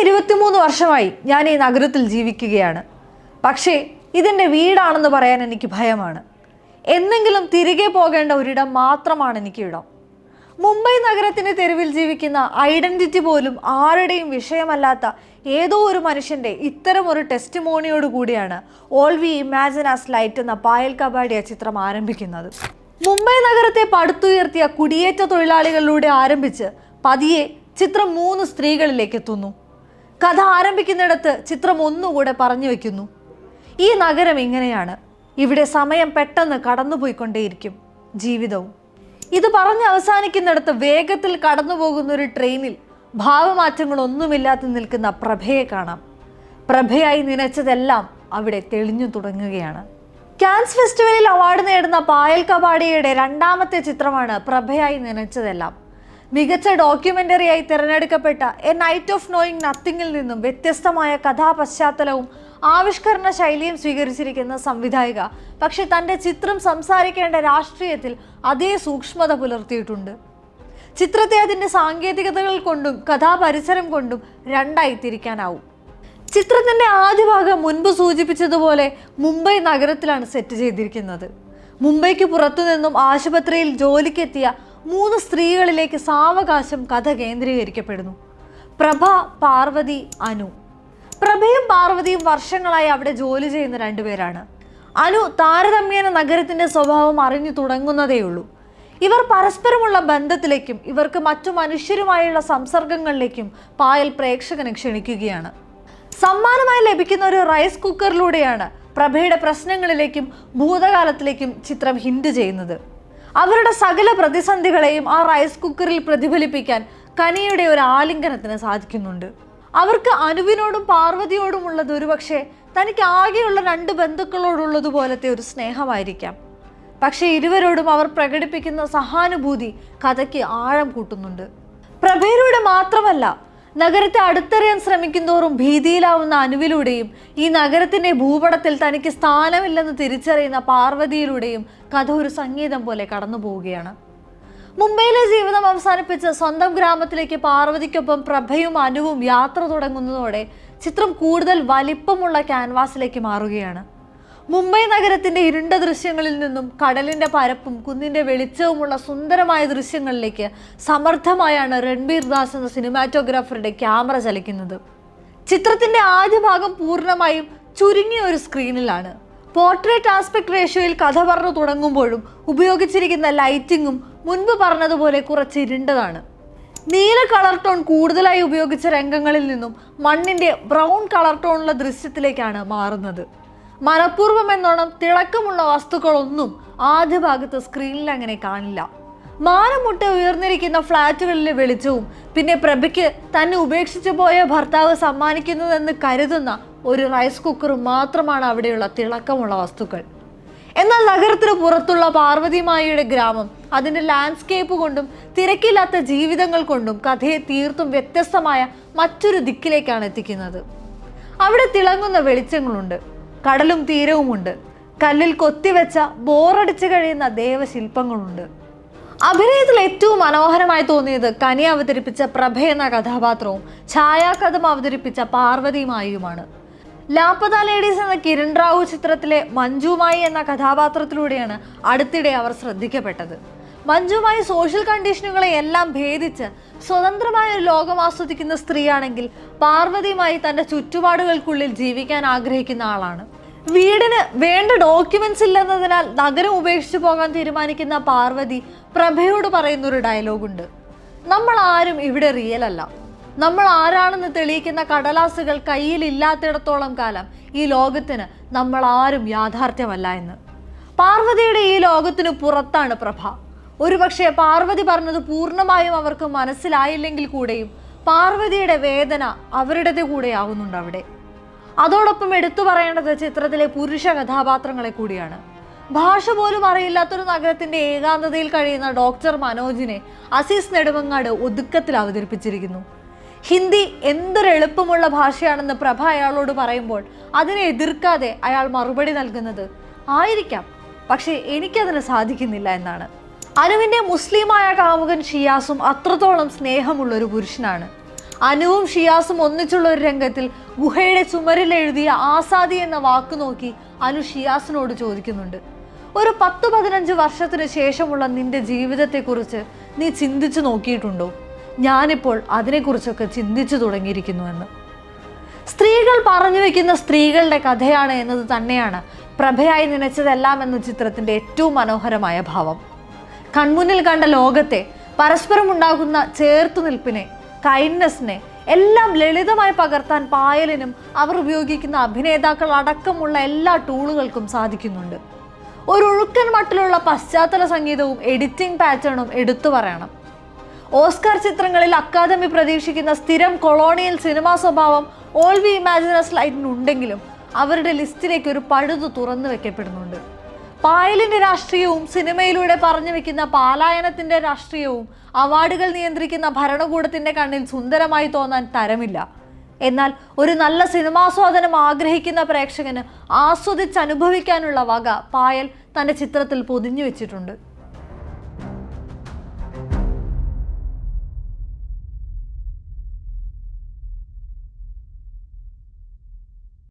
ഇരുപത്തിമൂന്ന് വർഷമായി ഞാൻ ഈ നഗരത്തിൽ ജീവിക്കുകയാണ്. പക്ഷേ ഇതെന്റെ വീടാണെന്ന് പറയാൻ എനിക്ക് ഭയമാണ്. എന്നെങ്കിലും തിരികെ പോകേണ്ട ഒരിടം മാത്രമാണ് എനിക്ക് ഇടം. മുംബൈ നഗരത്തിന്റെ തെരുവിൽ ജീവിക്കുന്ന ഐഡന്റിറ്റി പോലും ആരുടെയും വിഷയമല്ലാത്ത ഏതോ ഒരു മനുഷ്യന്റെ ഇത്തരം ഒരു ടെസ്റ്റിമോണിയോട് കൂടിയാണ് all we imagine as light എന്ന പായൽ കബാഡിയ ചിത്രം ആരംഭിക്കുന്നത്. മുംബൈ നഗരത്തെ പടുത്തുയർത്തിയ കുടിയേറ്റ തൊഴിലാളികളിലൂടെ ആരംഭിച്ച് പതിയെ ചിത്രം മൂന്ന് സ്ത്രീകളിലേക്ക് എത്തുന്നു. കഥ ആരംഭിക്കുന്നിടത്ത് ചിത്രം ഒന്നുകൂടെ പറഞ്ഞു വെക്കുന്നു. ഈ നഗരം എങ്ങനെയാണ് ഇവിടെ സമയം പെട്ടെന്ന് കടന്നുപോയിക്കൊണ്ടേയിരിക്കും ജീവിതവും. ഇത് പറഞ്ഞ് അവസാനിക്കുന്നിടത്ത് വേഗത്തിൽ കടന്നുപോകുന്ന ഒരു ട്രെയിനിൽ ഭാവമാറ്റങ്ങളൊന്നുമില്ലാതെ നിൽക്കുന്ന പ്രഭയെ കാണാം. പ്രഭയായി നനച്ചതെല്ലാം അവിടെ തെളിഞ്ഞു തുടങ്ങുകയാണ്. കാൻസ് ഫെസ്റ്റിവലിൽ അവാർഡ് നേടുന്ന പായൽ കബാഡിയുടെ രണ്ടാമത്തെ ചിത്രമാണ് പ്രഭയായി നനച്ചതെല്ലാം. മികച്ച ഡോക്യുമെന്ററിയായി തിരഞ്ഞെടുക്കപ്പെട്ട എ നൈറ്റ് ഓഫ് നോയിങ് നത്തിങ്ങിൽ നിന്നും വ്യത്യസ്തമായ കഥാപശ്ചാത്തലവും ആവിഷ്കരണ ശൈലിയും സ്വീകരിച്ചിരിക്കുന്ന സംവിധായിക. പക്ഷെ തന്റെ ചിത്രം സംസാരിക്കേണ്ട രാഷ്ട്രീയത്തിൽ അതേ സൂക്ഷ്മത പുലർത്തിയിട്ടുണ്ട്. ചിത്രത്തെ അതിന്റെ സാങ്കേതികതകൾ കൊണ്ടും കഥാപരിസരം കൊണ്ടും രണ്ടായി തിരിക്കാനാവും ചിത്രത്തിന്റെ ആദ്യ ഭാഗം മുൻപ് സൂചിപ്പിച്ചതുപോലെ മുംബൈ നഗരത്തിലാണ് സെറ്റ് ചെയ്തിരിക്കുന്നത്. മുംബൈക്ക് പുറത്തുനിന്നും ആശുപത്രിയിൽ ജോലിക്കെത്തിയ മൂന്ന് സ്ത്രീകളിലേക്ക് സാവകാശം കഥ കേന്ദ്രീകരിക്കപ്പെടുന്നു. പ്രഭ പാർവതി അനു. പ്രഭയും പാർവതിയും വർഷങ്ങളായി അവിടെ ജോലി ചെയ്യുന്ന രണ്ടുപേരാണ്. അനു താരതമ്യേന നഗരത്തിന്റെ സ്വഭാവം അറിഞ്ഞു തുടങ്ങുന്നതേയുള്ളൂ. ഇവർ പരസ്പരമുള്ള ബന്ധത്തിലേക്കും ഇവർക്ക് മറ്റു മനുഷ്യരുമായുള്ള സംസർഗങ്ങളിലേക്കും പായൽ പ്രേക്ഷകനെ ക്ഷണിക്കുകയാണ്. സമ്മാനമായി ലഭിക്കുന്ന ഒരു റൈസ് കുക്കറിലൂടെയാണ് പ്രഭയുടെ പ്രശ്നങ്ങളിലേക്കും ഭൂതകാലത്തിലേക്കും ചിത്രം ഹിന്റ് ചെയ്യുന്നത്. അവരുടെ സകല പ്രതിസന്ധികളെയും ആ റൈസ് കുക്കറിൽ പ്രതിഫലിപ്പിക്കാൻ കനിയുടെ ഒരു ആലിംഗനത്തിന് സാധിക്കുന്നുണ്ട്. അവർക്ക് അനുവിനോടും പാർവതിയോടും ഉള്ളത് ഒരുപക്ഷെ തനിക്ക് ആകെയുള്ള രണ്ട് ബന്ധുക്കളോടുള്ളതുപോലത്തെ ഒരു സ്നേഹമായിരിക്കാം. പക്ഷേ ഇരുവരോടും അവർ പ്രകടിപ്പിക്കുന്ന സഹാനുഭൂതി കഥയ്ക്ക് ആഴം കൂട്ടുന്നുണ്ട്. പ്രഭയിലൂടെ മാത്രമല്ല നഗരത്തെ അടുത്തറിയാൻ ശ്രമിക്കുന്തോറും ഭീതിയിലാവുന്ന അനുവിലൂടെയും ഈ നഗരത്തിന്റെ ഭൂപടത്തിൽ തനിക്ക് സ്ഥാനമില്ലെന്ന് തിരിച്ചറിയുന്ന പാർവതിയിലൂടെയും കഥ ഒരു സംഗീതം പോലെ കടന്നു പോവുകയാണ്. മുംബൈയിലെ ജീവിതം അവസാനിപ്പിച്ച് സ്വന്തം ഗ്രാമത്തിലേക്ക് പാർവതിക്കൊപ്പം പ്രഭയും അനുവും യാത്ര തുടങ്ങുന്നതോടെ ചിത്രം കൂടുതൽ വലിപ്പമുള്ള ക്യാൻവാസിലേക്ക് മാറുകയാണ്. മുംബൈ നഗരത്തിന്റെ ഇരുണ്ട ദൃശ്യങ്ങളിൽ നിന്നും കടലിന്റെ പരപ്പും കുന്നിന്റെ വെളിച്ചവുമുള്ള സുന്ദരമായ ദൃശ്യങ്ങളിലേക്ക് സമർത്ഥമായാണ് രൺബീർ ദാസ് എന്ന സിനിമാറ്റോഗ്രാഫറുടെ ക്യാമറ ചലിക്കുന്നത്. ചിത്രത്തിന്റെ ആദ്യ ഭാഗം പൂർണമായും ചുരുങ്ങിയ ഒരു സ്ക്രീനിലാണ്. പോർട്രേറ്റ് ആസ്പെക്ട് റേഷ്യോയിൽ കഥ പറഞ്ഞു തുടങ്ങുമ്പോഴും ഉപയോഗിച്ചിരിക്കുന്ന ലൈറ്റിങ്ങും മുൻപ് പറഞ്ഞതുപോലെ കുറച്ച് ഇരുണ്ടതാണ്. നീല കളർ ടോൺ കൂടുതലായി ഉപയോഗിച്ച രംഗങ്ങളിൽ നിന്നും മണ്ണിന്റെ ബ്രൗൺ കളർ ടോണുള്ള ദൃശ്യത്തിലേക്കാണ് മാറുന്നത്. മനഃപൂർവം എന്നോണം തിളക്കമുള്ള വസ്തുക്കളൊന്നും ആദ്യ ഭാഗത്ത് സ്ക്രീനിൽ അങ്ങനെ കാണില്ല. മാനമുട്ട് ഉയർന്നിരിക്കുന്ന ഫ്ലാറ്റുകളിലെ വെളിച്ചവും പിന്നെ പ്രഭയ്ക്ക് തന്നെ ഉപേക്ഷിച്ചു പോയ ഭർത്താവ് സമ്മാനിക്കുന്നതെന്ന് കരുതുന്ന ഒരു റൈസ് കുക്കറും മാത്രമാണ് അവിടെയുള്ള തിളക്കമുള്ള വസ്തുക്കൾ. എന്നാൽ നഗരത്തിന് പുറത്തുള്ള പാർവതിമായിയുടെ ഗ്രാമം അതിന്റെ ലാൻഡ്സ്കേപ്പ് കൊണ്ടും തിരക്കില്ലാത്ത ജീവിതങ്ങൾ കൊണ്ടും കഥയെ തീർത്തും വ്യത്യസ്തമായ മറ്റൊരു ദിക്കിലേക്കാണ് എത്തിക്കുന്നത്. അവിടെ തിളങ്ങുന്ന വെളിച്ചങ്ങളുണ്ട്. കടലും തീരവുമുണ്ട്. കല്ലിൽ കൊത്തിവെച്ച ബോറടിച്ചു കഴിയുന്ന ദേവശില്പങ്ങളുണ്ട്. അഭിനയത്തിൽ ഏറ്റവും മനോഹരമായി തോന്നിയത് കനി അവതരിപ്പിച്ച പ്രഭ എന്ന കഥാപാത്രവും ഛായാകഥം അവതരിപ്പിച്ച പാർവതിയുമായുമാണ്. ലാപ്പത ലേഡീസ് എന്ന കിരൺ റാവു ചിത്രത്തിലെ മഞ്ജുമായി എന്ന കഥാപാത്രത്തിലൂടെയാണ് അടുത്തിടെ അവർ ശ്രദ്ധിക്കപ്പെട്ടത്. മഞ്ജുമായി സോഷ്യൽ കണ്ടീഷനുകളെ എല്ലാം ഭേദിച്ച് സ്വതന്ത്രമായ ഒരു ലോകം ആസ്വദിക്കുന്ന സ്ത്രീയാണെങ്കിൽ പാർവതിയുമായി തന്റെ ചുറ്റുപാടുകൾക്കുള്ളിൽ ജീവിക്കാൻ ആഗ്രഹിക്കുന്ന ആളാണ്. വീടിന് വേണ്ട ഡോക്യുമെന്റ്സ് ഇല്ലെന്നതിനാൽ നഗരം ഉപേക്ഷിച്ചു പോകാൻ തീരുമാനിക്കുന്ന പാർവതി പ്രഭയോട് പറയുന്ന ഒരു ഡയലോഗുണ്ട് നമ്മൾ ആരും ഇവിടെ റിയൽ അല്ല. നമ്മൾ ആരാണെന്ന് തെളിയിക്കുന്ന കടലാസുകൾ കയ്യിലില്ലാത്തിടത്തോളം കാലം ഈ ലോകത്തിന് നമ്മൾ ആരും യാഥാർത്ഥ്യമല്ല എന്ന്. പാർവതിയുടെ ഈ ലോകത്തിന് പുറത്താണ് പ്രഭ. ഒരുപക്ഷെ പാർവതി പറഞ്ഞത് പൂർണമായും അവർക്ക് മനസ്സിലായില്ലെങ്കിൽ കൂടെയും പാർവതിയുടെ വേദന അവരുടേത് കൂടെയാവുന്നുണ്ട് അവിടെ. അതോടൊപ്പം എടുത്തു പറയേണ്ടത് ചിത്രത്തിലെ പുരുഷ കഥാപാത്രങ്ങളെ കൂടിയാണ്. ഭാഷ പോലും അറിയില്ലാത്തൊരു നഗരത്തിന്റെ ഏകാന്തതയിൽ കഴിയുന്ന ഡോക്ടർ മനോജിനെ അസീസ് നെടുമങ്ങാട് ഒതുക്കത്തിൽ അവതരിപ്പിച്ചിരിക്കുന്നു. ഹിന്ദി എന്തൊരു എളുപ്പമുള്ള ഭാഷയാണെന്ന് പ്രഭ അയാളോട് പറയുമ്പോൾ അതിനെ എതിർക്കാതെ അയാൾ മറുപടി നൽകുന്നത് ആയിരിക്കാം പക്ഷേ എനിക്കതിന് സാധിക്കുന്നില്ല എന്നാണ്. അനുവിന്റെ മുസ്ലിമായ കാമുകൻ ഷിയാസും അത്രത്തോളം സ്നേഹമുള്ളൊരു പുരുഷനാണ്. അനുവും ഷിയാസും ഒന്നിച്ചുള്ള ഒരു രംഗത്തിൽ ഗുഹയുടെ ചുമരിൽ എഴുതിയ ആസാദി എന്ന വാക്ക് നോക്കി അനു ഷിയാസിനോട് ചോദിക്കുന്നുണ്ട്. ഒരു പത്ത് പതിനഞ്ച് വർഷത്തിന് ശേഷമുള്ള നിന്റെ ജീവിതത്തെക്കുറിച്ച് നീ ചിന്തിച്ചു നോക്കിയിട്ടുണ്ടോ? ഞാനിപ്പോൾ അതിനെക്കുറിച്ചൊക്കെ ചിന്തിച്ചു തുടങ്ങിയിരിക്കുന്നുവെന്ന്. സ്ത്രീകൾ പറഞ്ഞു വെക്കുന്ന സ്ത്രീകളുടെ കഥയാണ് എന്നത് തന്നെയാണ് പ്രഭയായി നനച്ചതെല്ലാം എന്ന ചിത്രത്തിന്റെ ഏറ്റവും മനോഹരമായ ഭാവം. കൺമുന്നിൽ കണ്ട ലോകത്തെ പരസ്പരം ഉണ്ടാകുന്ന ചേർത്തുനിൽപ്പിനെ കൈൻഡ്നെസ്സിനെ എല്ലാം ലളിതമായി പകർത്താൻ പായലിനും അവർ ഉപയോഗിക്കുന്ന അഭിനേതാക്കൾ അടക്കമുള്ള എല്ലാ ടൂളുകൾക്കും സാധിക്കുന്നുണ്ട്. ഒരു ഒഴുക്കൻ മട്ടിലുള്ള പശ്ചാത്തല സംഗീതവും എഡിറ്റിംഗ് പാറ്റേണും എടുത്തു പറയണം. ഓസ്കാർ ചിത്രങ്ങളിൽ അക്കാദമി പ്രതീക്ഷിക്കുന്ന സ്ഥിരം കൊളോണിയൽ സിനിമാ സ്വഭാവം ഓൾ വി ഇമാജിനസ് ലൈറ്റിനുണ്ടെങ്കിലും അവരുടെ ലിസ്റ്റിലേക്ക് ഒരു പഴുതു തുറന്നു വെക്കപ്പെടുന്നുണ്ട്. പായലിന്റെ രാഷ്ട്രീയവും സിനിമയിലൂടെ പറഞ്ഞു വെക്കുന്ന പാലായനത്തിന്റെ രാഷ്ട്രീയവും അവാർഡുകൾ നിയന്ത്രിക്കുന്ന ഭരണകൂടത്തിന്റെ കണ്ണിൽ സുന്ദരമായി തോന്നാൻ തരമില്ല. എന്നാൽ ഒരു നല്ല സിനിമാസ്വാദനം ആഗ്രഹിക്കുന്ന പ്രേക്ഷകന് ആസ്വദിച്ചനുഭവിക്കാനുള്ള വക പായൽ തന്റെ ചിത്രത്തിൽ പൊതിഞ്ഞു വെച്ചിട്ടുണ്ട്.